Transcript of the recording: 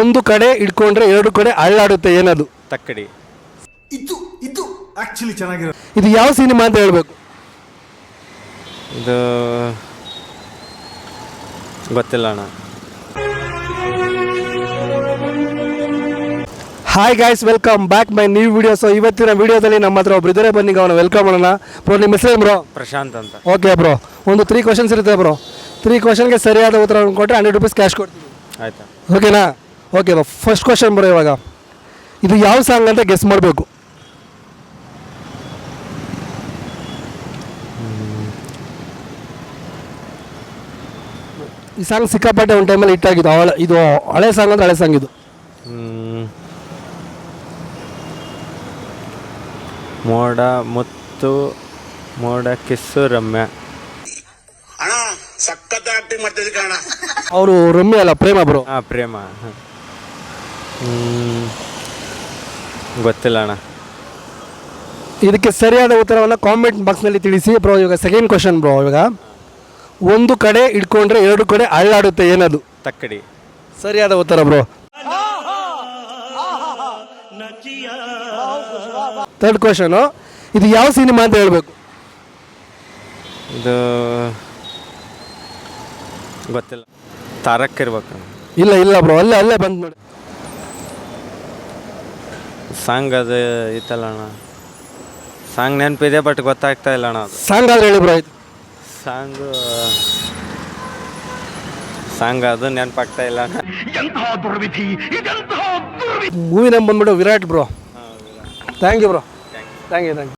ಒಂದು ಕಡೆ ಇಟ್ಕೊಂಡ್ರೆ ಎರಡು ಕಡೆ ಅಳ್ಳಾಡುತ್ತೆ ಏನದು? ತಕ್ಕಡಿ. ಇದು ಇದು ಆಕ್ಚುಲಿ ಚೆನ್ನಾಗಿರೋ ಇದು ಯಾವ ಸಿನಿಮಾ ಅಂತ ಹೇಳ್ಬೇಕು? ಇದು ಗೊತ್ತಿಲ್ಲ ಅಣ್ಣ. Hi guys welcome back my new video so ಇವತ್ತಿನ ವಿಡಿಯೋದಲ್ಲಿ ನಮ್ಮ ಹತ್ರ ಒಬ್ರು ಇದ್ದಾರೆ ಬನ್ನಿ ಅವನ ವೆಲ್ಕಮ್ ಅಣ್ಣ. ಬ್ರೋ ನಿಮ್ಮ ಹೆಸರು ಬ್ರೋ ಪ್ರಶಾಂತ್ ಅಂತ. ಓಕೆ ಬ್ರೋ ಒಂದು ತ್ರೀ ಕ್ವಶನ್ಸ್ ಇರುತ್ತೆ ಬ್ರೋ ತ್ರೀ ಕ್ವಶನ್ಗೆ ಸರಿಯಾದ ಉತ್ತರ ಕೊಟ್ಟರೆ ಹಂಡ್ರೆಡ್ ರುಪೀಸ್ ಕ್ಯಾಶ್ ಕೊಡ್ತೀವಿ ಆಯ್ತಾ? ಓಕೆನಾ ಓಕೆ ಫಸ್ಟ್ ಕ್ವಶನ್ ಬರೋ ಇವಾಗ. ಇದು ಯಾವ ಸಾಂಗ್ ಅಂತ ಗೆಸ್ ಮಾಡಬೇಕು. ಈ ಸಾಂಗ್ ಸಿಕ್ಕಾಪಟ್ಟೆ ಒಂದು ಟೈಮಲ್ಲಿ ಹಿಟ್ ಆಗಿದ್ದು. ಹಳೆ ಇದು ಹಳೆ ಸಾಂಗ್ ಅಂದ್ರೆ ಹಳೆ ಸಾಂಗ್ ಇದು. ಮೋಡ ಮುತ್ತು ಮೋಡ ಕಿಸ್ಸು ರಮ್ಯ. ಅವರು ರಮ್ಯ ಅಲ್ಲ ಪ್ರೇಮ ಬ್ರೋ ಹಾಂ ಪ್ರೇಮ. ಗೊತ್ತಿಲ್ಲ ಅಣ್ಣ. ಇದಕ್ಕೆ ಸರಿಯಾದ ಉತ್ತರವನ್ನು ಕಾಮೆಂಟ್ ಬಾಕ್ಸ್ನಲ್ಲಿ ತಿಳಿಸಿ ಬ್ರೋ ಇವಾಗ ಸೆಕೆಂಡ್ ಕ್ವಶನ್ ಬ್ರೋ ಇವಾಗ ಒಂದು ಕಡೆ ಇಟ್ಕೊಂಡ್ರೆ ಎರಡು ಕಡೆ ಅಳ್ಳಾಡುತ್ತೆ ಏನದು? ತಕ್ಕಡಿ. ಸರಿಯಾದ ಉತ್ತರ ಬ್ರೋ ಥರ್ಡ್ ಕ್ವಶನು ಇದು ಯಾವ ಸಿನಿಮಾ ಅಂತ ಹೇಳ್ಬೇಕು? ಇದು ಗೊತ್ತಿಲ್ಲ. ತಾರಕ್ ಇರ್ಬೇಕು. ಇಲ್ಲ ಇಲ್ಲ ಬ್ರೋ ಅಲ್ಲೇ ಅಲ್ಲೇ ಬಂದ್ ನೋಡಿ. ಸಾಂಗ್ ಅದು ಇತ್ತಲ್ಲ ಅಣ್ಣ. ಸಾಂಗ್ ನೆನಪಿದೆ ಬಟ್ ಗೊತ್ತಾಗ್ತಾ ಇಲ್ಲ ಅಣ್ಣ ಅದು. ಸಾಂಗ್ ಆದ್ರೆ ಹೇಳಿ ಬ್ರೋ ಇದು ಸಾಂಗು ಸಾಂಗ್ ಅದು ನೆನಪಾಗ್ತಾ ಇಲ್ಲ ಅಣ್ಣ. ಮೂವಿ ನೇಮ್ ಬಂದ್ಬಿಟ್ಟು Virat bro thank you bro thank you thank you